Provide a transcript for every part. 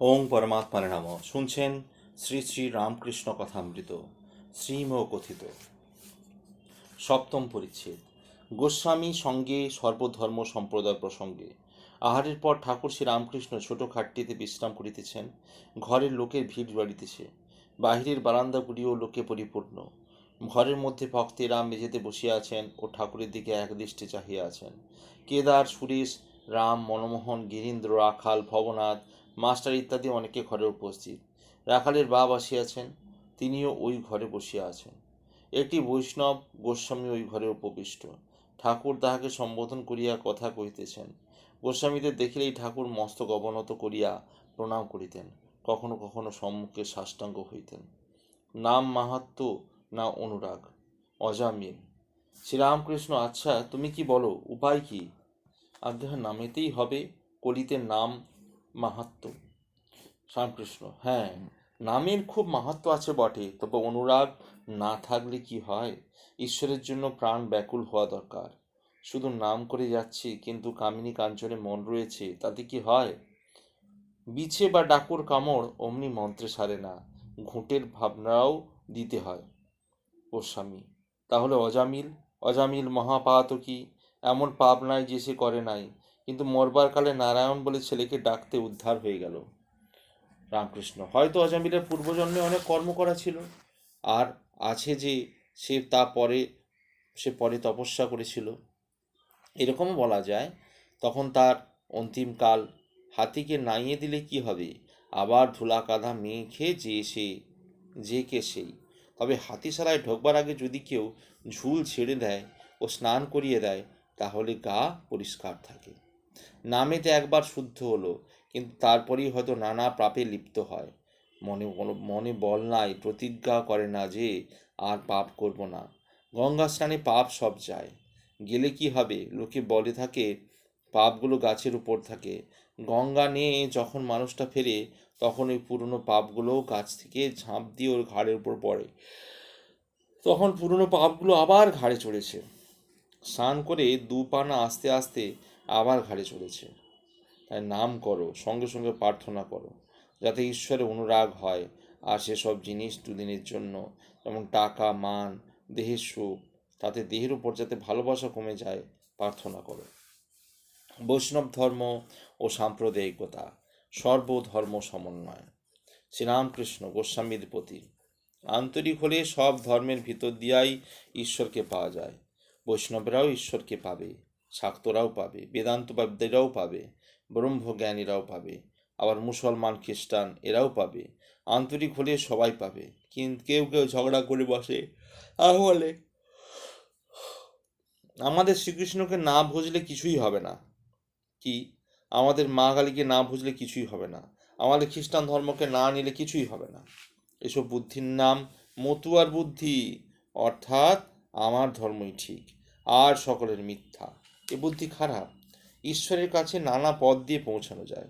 ওং পরমাত্মার নাম। শুনছেন শ্রী শ্রী রামকৃষ্ণ কথামৃত শ্রীম কথিত সপ্তম পরিচ্ছেদ। গোস্বামী সঙ্গে সর্বধর্ম সম্প্রদায় প্রসঙ্গে আহারের পর ঠাকুর শ্রী রামকৃষ্ণ ছোট খাটটিতে বিশ্রাম করিতেছেন। ঘরের লোকের ভিড় বাড়িতেছে। বাহিরের বারান্দাগুলিও লোকে পরিপূর্ণ। ঘরের মধ্যে ভক্তেরা মেঝেতে বসিয়া আছেন ও ঠাকুরের দিকে একদৃষ্টে চাহিয়া আছেন। কেদার, সুরেশ, রাম, মনমোহন, গিরীন্দ্র, রাখাল, ভবনাথ মাস্টার ইত্যাদি অনেকে ঘরে উপস্থিত। রাখালের বাপ আসিয়াছেন তিনিও ওই ঘরে বসিয়া আছেন। একটি বৈষ্ণব গোস্বামী ওই ঘরে উপবিষ্ট। ঠাকুর তাহাকে সম্বোধন করিয়া কথা কহিতেছেন। গোস্বামীদের দেখিলেই ঠাকুর মস্তক অবনত করিয়া প্রণাম করিতেন, কখনো কখনো সম্মুখে সাষ্টাঙ্গ হইতেন। নাম মাহাত্ম, না অনুরাগ। অজামিল। শ্রীরামকৃষ্ণ আচ্ছা তুমি কি বলো, উপায় কি? আজ্ঞা, নামেতেই হবে, কলিতে নাম মাহাত্ম। শ্যামকৃষ্ণ হ্যাঁ নামের খুব মাহাত্ম আছে বটে, তবে অনুরাগ না থাকলে কি হয়? ঈশ্বরের জন্য প্রাণ ব্যাকুল হওয়া দরকার। শুধু নাম করে যাচ্ছি, কিন্তু কামিনী কাঞ্চনে মন রয়েছে, তাতে কি হয়? বিছে বা ডাকুর কামড় অমনি মন্ত্রে সারে না, ঘুঁটের ভাবনাও দিতে হয়। গোস্বামী তাহলে অজামিল অজামিল মহাপাত কি এমন পাপ নাই যে সে করে নাই। কিন্তু মরবার কালে নারায়ণ বলে ছেলেকে ডাকতে উদ্ধার হয়ে গেল। রামকৃষ্ণ। হয়তো অজামিলের পূর্বজন্মে অনেক কর্ম করা ছিল। আর আছে যে সে তা পরে, সে পরে তপস্যা করেছিল। এরকমও বলা যায়, তখন তার অন্তিমকাল হাতিকে নাইয়ে দিলে কি হবে? আবার ধুলা কাদা মেখে যে সে, যে কে সেই? তবে হাতিশালায় ঢোকবার আগে যদি কেউ ঝুল ছেড়ে দেয় ও স্নান করিয়ে দেয়, তাহলে গা পরিষ্কার থাকে। নামেতে একবার শুদ্ধ হলো, কিন্তু তারপরেই হয়তো নানা পাপে লিপ্ত হয়। মনে মনে বল নাই, প্রতিজ্ঞা করে না যে আর পাপ করব না। গঙ্গা স্নানে পাপ সব যায়। গেলে কি হবে? লোকে বলে থাকে, পাপগুলো গাছের উপর থাকে। গঙ্গা নিয়ে যখন মানুষটা ফেরে, তখন ওই পুরনো পাপগুলো গাছ থেকে ঝাঁপ দিয়ে ওর ঘাড়ের উপর পড়ে। তখন পুরনো পাপগুলো আবার ঘাড়ে চড়েছে। স্নান করে দু পানা আস্তে আস্তে আবার ঘাড়ে চলেছে তাই নাম করো, সঙ্গে সঙ্গে প্রার্থনা করো, যাতে ঈশ্বরে অনুরাগ হয়। আর সেসব জিনিস দুদিনের জন্য, যেমন টাকা, মান, দেহের সুখ, তাতে দেহের উপর যাতে ভালোবাসা কমে যায়, প্রার্থনা করো। বৈষ্ণব ধর্ম ও সাম্প্রদায়িকতা, সর্বধর্ম সমন্বয়। শ্রীরামকৃষ্ণ গোস্বামীর প্রতি। আন্তরিক হলে সব ধর্মের ভিতর দিয়াই ঈশ্বরকে পাওয়া যায়। বৈষ্ণবরাও ঈশ্বরকে পাবে। শাক্তরাও পাবে বেদান্তবাদীরাও পাবে, ব্রহ্মজ্ঞানীরাও পাবে, আবার মুসলমান, খ্রিস্টান এরাও পাবে, আন্তরিক হলে সবাই পাবে। কিন্তু কেউ কেউ ঝগড়া করে বসে বলে, আমাদের শ্রীকৃষ্ণকে না বুঝলে কিছুই হবে না। কি? আমাদের মা কালীকে না বুঝলে কিছুই হবে না। আমাদের খ্রিস্টান ধর্মকে না নিলে কিছুই হবে না। এসব বুদ্ধির নাম মতুয়ার বুদ্ধি, অর্থাৎ আমার ধর্মই ঠিক, আর সকলের মিথ্যা। এ বুদ্ধি খারাপ। ঈশ্বরের কাছে নানা পথ দিয়ে পৌঁছানো যায়।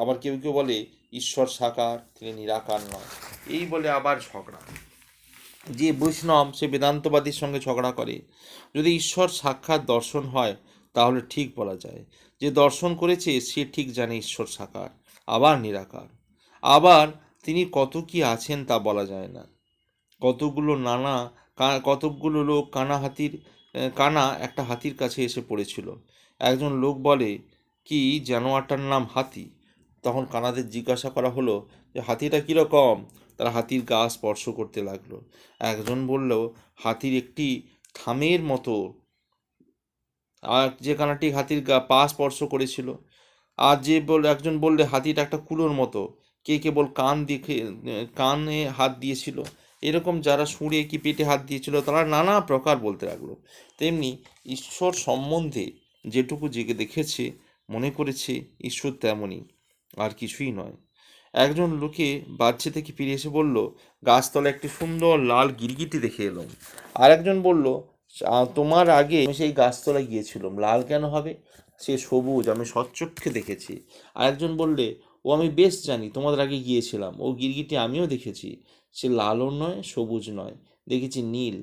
আবার কেউ কেউ বলে ঈশ্বর সাকার তিনি নিরাকার নয় এই বলে আবার ঝগড়া। যে বৈষ্ণব সে বেদান্তবাদীর সঙ্গে ঝগড়া করে। যদি ঈশ্বর সাক্ষাৎ দর্শন হয় তাহলে ঠিক বলা যায়। যে দর্শন করেছে সে ঠিক জানে ঈশ্বর সাকার আবার নিরাকার। আবার তিনি কত কি আছেন তা বলা যায় না। কতগুলো নানা কতকগুলো লোক কানা হাতির আহ, কানা একটা হাতির কাছে এসে পড়েছিল। একজন লোক বলে, কি জানোয়ারটার নাম হাতি? তখন কানাদের জিজ্ঞাসা করা হলো যে, হাতিটা কীরকম তারা হাতির গা স্পর্শ করতে লাগল। একজন বলল, হাতির একটি থামের মতো। আর যে কানাটি হাতির গা পা স্পর্শ করেছিল। আর যে বল, একজন বললে, হাতিটা একটা কুলোর মতো। কে কেবল কান দেখে, কানে হাত দিয়েছিল। এরকম যারা শুঁড়ে কি পেটে হাত দিয়েছিল তারা নানা প্রকার বলতে লাগল। তেমনি ঈশ্বর সম্বন্ধে যেটুকু জেগে দেখেছে, মনে করেছে, ঈশ্বর তেমনই, আর কিছুই নয়। একজন লোকে বাচ্চা থেকে ফিরে এসে বলল গাছতলা একটি সুন্দর লাল গিরগিটি দেখে এলাম। আর একজন বলল তোমার আগে আমি সেই গাছতলায় গিয়েছিলাম, লাল কেন হবে? সে সবুজ, আমি সচ্চক্ষে দেখেছি। আরেকজন বললে, ও আমি বেশ জানি, তোমাদের আগে গিয়েছিলাম, ও গিরগিটি আমিও দেখেছি। সে লালও নয়, সবুজ নয়। দেখেছি নীল।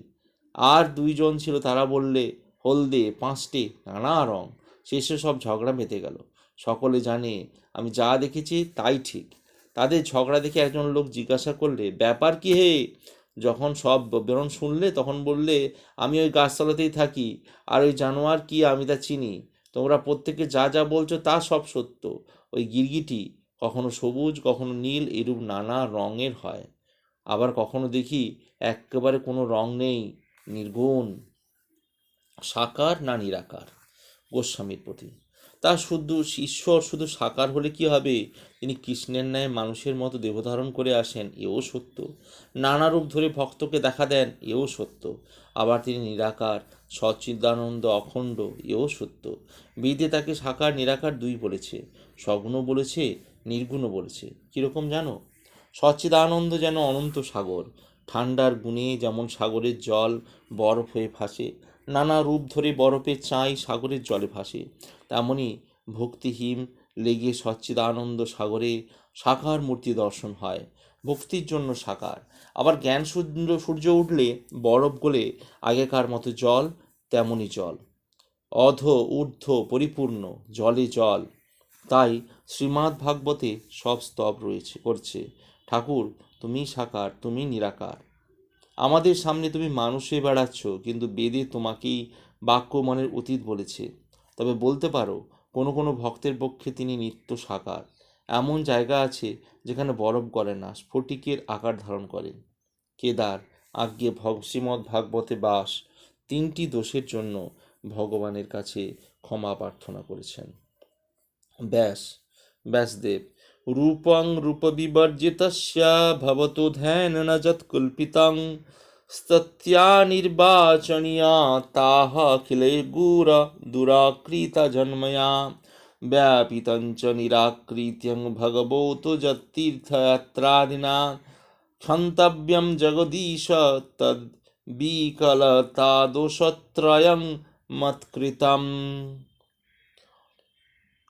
আর দুইজন ছিল, তারা বললে, হলদে, পাঁচটে, নানা রং। শেষে সব ঝগড়া বেঁধে গেল। সকলে জানে, আমি যা দেখেছি, তাই ঠিক। তাদের ঝগড়া দেখে একজন লোক জিজ্ঞাসা করলে, ব্যাপার কি হে? যখন সব বেরোন শুনলে, তখন বললে, আমি ওই গাছতলাতেই থাকি, আর ওই জানোয়ার কি, আমি তা চিনি। তোমরা প্রত্যেকে যা যা বলছো, তা সব সত্য। ওই গিরগিটি কখনো সবুজ, কখনো নীল, এরূপ নানা রঙের হয়। আবার কখনো দেখি একেবারে কোনো রং নেই, নির্গুণ, সাকার না নিরাকার গোস্বামীর প্রতি। তা শুদ্ধ ঈশ্বর শুধু সাকার হলে কি হবে? তিনি কৃষ্ণের ন্যায় মানুষের মতো দেহধারণ করে আসেন, এও সত্য। নানা রূপ ধরে ভক্তকে দেখা দেন, এও সত্য। আবার তিনি নিরাকার, সচ্চিদানন্দ, অখণ্ড, এও সত্য। বেদে তাকে সাকার, নিরাকার দুই বলেছে। সগুণ বলেছে নির্গুণ বলেছে। কীরকম জানো? সচ্চিদানন্দ যেন অনন্ত সাগর। ঠান্ডার গুণে যেমন সাগরের জল বরফ হয়ে ভাসে, নানা রূপ ধরে বরফের চাই সাগরের জলে ভাসে, তেমনি ভক্তিহীন লেগে সচ্চিদানন্দ সাগরে সাকার মূর্তি দর্শন হয়। ভক্তির জন্য সাকার আবার জ্ঞান সূর্য সূর্য উঠলে বরফ গলে আগেকার মতো জল তেমনই জল। অধ, ঊর্ধ্ব, পরিপূর্ণ, জলে জল। তাই শ্রীমাদ ভাগবতে সব স্তব রয়েছে, করছে। ঠাকুর, তুমি সাকার, তুমি নিরাকার। আমাদের সামনে তুমি মানুষ বেড়াচ্ছ, কিন্তু বেদে তোমাকেই বাক্য মনের অতীত বলেছে। তবে বলতে পারো, কোনো কোনো ভক্তের পক্ষে তিনি নিত্য সাকার। এমন জায়গা আছে যেখানে বরফ গলে না, স্ফটিকের আকার ধারণ করেন কেদার, আজ্ঞে ভগ ভাগবতে বাস, তিনটি দোষের জন্য ভগবানের কাছে ক্ষমা প্রার্থনা করেছেন। ব্যাস, ব্যাসদেব রূপং রূপবিবর্জিতস্যা ভবতু ধ্যানেন যৎকল্পিতং স্তত্যা নির্বাচনীয়া তাহ অখিলৈর্গুর দুরাকৃতা জন্ময়া ব্যাপিতঞ্চ নিরাকৃত্যং ভগবতো যতীর্থয়াত্রাদিনা ক্ষন্তব্যম জগদীশ তদ্বিকলতাদোষত্রয়ং মৎকৃতম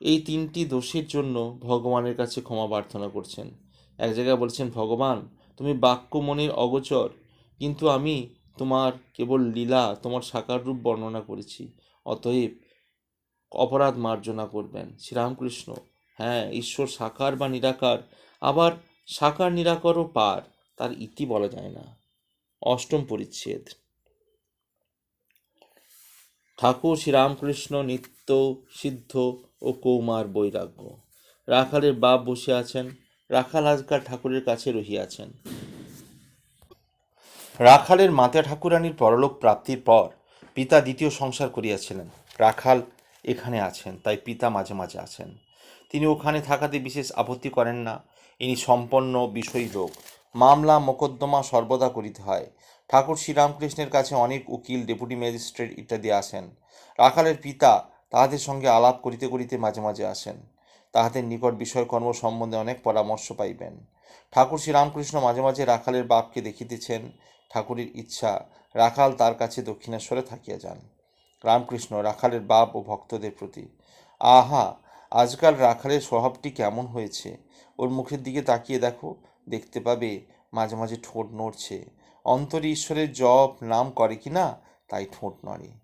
এই তিনটি দোষের জন্য ভগবানের কাছে ক্ষমা প্রার্থনা করছেন। এক জায়গায় বলছেন, ভগবান, তুমি বাক্য মনের অগোচর, কিন্তু আমি তোমার কেবল লীলা, তোমার সাকার রূপ বর্ণনা করেছি। অতএব অপরাধ মার্জনা করবেন। শ্রীরামকৃষ্ণ হ্যাঁ ঈশ্বর সাকার বা নিরাকার, আবার সাকার নিরাকারও পার, তার ইতি বলা যায় না। অষ্টম পরিচ্ছেদ। ঠাকুর, শ্রীরামকৃষ্ণ নিত্য সিদ্ধ ও কৌমার বৈরাগ্য। রাখালের বাপ বসে আছেন, রাখাল আজকাল ঠাকুরের কাছে রহিয়াছেন। রাখালের মাতা ঠাকুরানীর পরলোক প্রাপ্তির পর পিতা দ্বিতীয় সংসার করিয়াছিলেন। রাখাল এখানে আছেন, তাই পিতা মাঝে মাঝে আছেন। তিনি ওখানে থাকাতে বিশেষ আপত্তি করেন না, ইনি সম্পন্ন বিষয় লোক। মামলা মোকদ্দমা সর্বদা করিতে হয়। ঠাকুর শ্রীরামকৃষ্ণের কাছে অনেক উকিল, ডেপুটি ম্যাজিস্ট্রেট ইত্যাদি আসেন। রাখালের পিতা তাহাদের সঙ্গে আলাপ করিতে করিতে মাঝে মাঝে আসেন। তাহাদের নিকট বিষয়কর্ম সম্বন্ধে অনেক পরামর্শ পাইবেন। ঠাকুর শ্রীরামকৃষ্ণ মাঝে মাঝে রাখালের বাপকে দেখিতেছেন। ঠাকুরের ইচ্ছা, রাখাল তার কাছে দক্ষিণেশ্বরে থাকিয়া যান। রামকৃষ্ণ রাখালের বাপ ও ভক্তদের প্রতি, আহা, আজকাল রাখালের স্বভাবটি কেমন হয়েছে? ওর মুখের দিকে তাকিয়ে দেখো, দেখতে পাবে মাঝে মাঝে ঠোঁট নড়ছে। অন্তরে ঈশ্বরের জপ নাম করে কি না? তাই ঠোঁট নড়ে।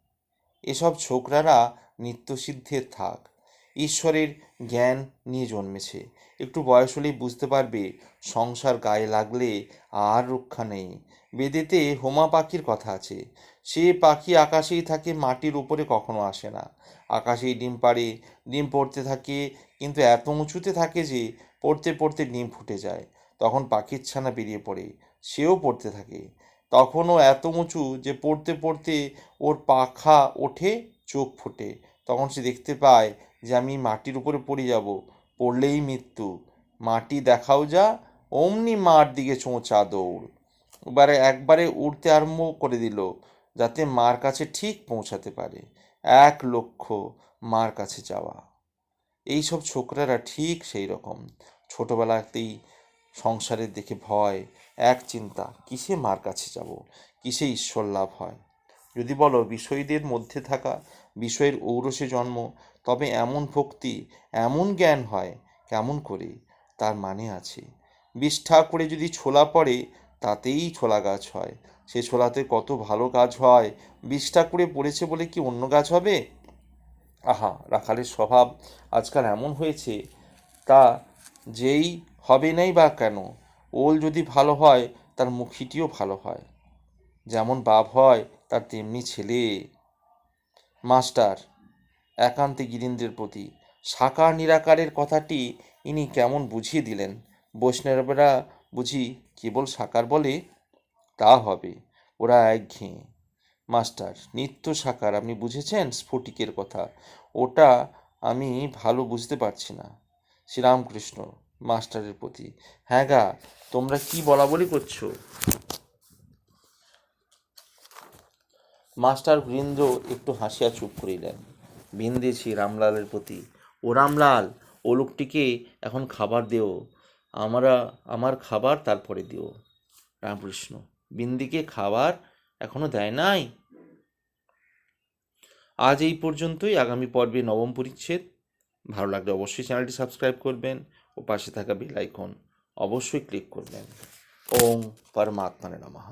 এসব ছোকরারা নিত্যসিদ্ধের থাক। ঈশ্বরের জ্ঞান নিয়ে জন্মেছে। একটু বয়স হলেই বুঝতে পারবে, সংসার গায়ে লাগলে আর রক্ষা নেই। বেদেতে হোমা পাখির কথা আছে। সে পাখি আকাশেই থাকে, মাটির উপরে কখনো আসে না। আকাশেই ডিম পাড়ে, ডিম পড়তে থাকে, কিন্তু এত উঁচুতে থাকে যে পড়তে পড়তে ডিম ফুটে যায়। তখন পাখির ছানা বেরিয়ে পড়ে, সেও পড়তে থাকে। তখনও এত উঁচু যে পড়তে পড়তে ওর পাখা ওঠে, চোখ ফোটে। তখন সে দেখতে পায় যে আমি মাটির উপরে পড়ে যাব, পড়লেই মৃত্যু। মাটি দেখাও যা, অমনি মার দিকে চোঁচা দৌড়। এবারে একবারে উড়তে আরম্ভ করে দিল, যাতে মার কাছে ঠিক পৌঁছাতে পারে। এক লক্ষ্য মার কাছে যাওয়া। এইসব ছোকরারা ঠিক সেই রকম ছোটোবেলাতেই সংসারের দেখে ভয় এক চিন্তা, কিসে মার কাছে যাব? কিসে ঈশ্বর লাভ হয়? যদি বলো, বিষয়দের মধ্যে থাকা, বিষয়ের ঔরসে জন্ম, তবে এমন ভক্তি, এমন জ্ঞান হয়, কেমন করে? তার মানে আছে বিষ ঠাকুরে যদি ছোলা পড়ে, তাতেই ছোলা গাছ হয়। সে ছোলাতে কত ভালো গাছ হয় বিষ ঠাকুরে পড়েছে বলে কি অন্য গাছ হবে? আহা, রাখালের স্বভাব আজকাল এমন হয়েছে, তা যেই হবে নাই বা কেন? ওল যদি ভালো হয়, তার মুখিটিও ভালো হয়। যেমন বাপ হয়, তার তেমনি ছেলে। মাস্টার, একান্তে গিরিন্দ্রের প্রতি। সাকার নিরাকারের কথাটি ইনি কেমন বুঝিয়ে দিলেন? বৈষ্ণবেরা বুঝি কেবল সাকার বলে? তা হবে। ওরা একঘেয়ে। মাস্টার, নিত্য সাকার, আপনি বুঝেছেন স্ফটিকের কথা? ওটা আমি ভালো বুঝতে পারছি না। শ্রীরামকৃষ্ণ মাস্টারের প্রতি। হ্যাঁ গা, তোমরা কি বলা বলি করছ? মাস্টার বীরেন্দ্র একটু হাসিয়া চুপ করিলেন। বিন্দেছি রামলালের প্রতি, ও রামলাল, ও লোকটিকে এখন খাবার দেও। আমরা, আমার খাবার তারপরে দিও। রামকৃষ্ণ, বিন্দিকে খাবার এখনও দেয় নাই? আজ এই পর্যন্তই। আগামী পর্বে নবম পরিচ্ছেদ। ভালো লাগলে অবশ্যই চ্যানেলটি সাবস্ক্রাইব করবেন। ও পাশে থাকা বেল আইকন অবশ্যই ক্লিক করবেন। ওম পরমাত্মানে নমঃ।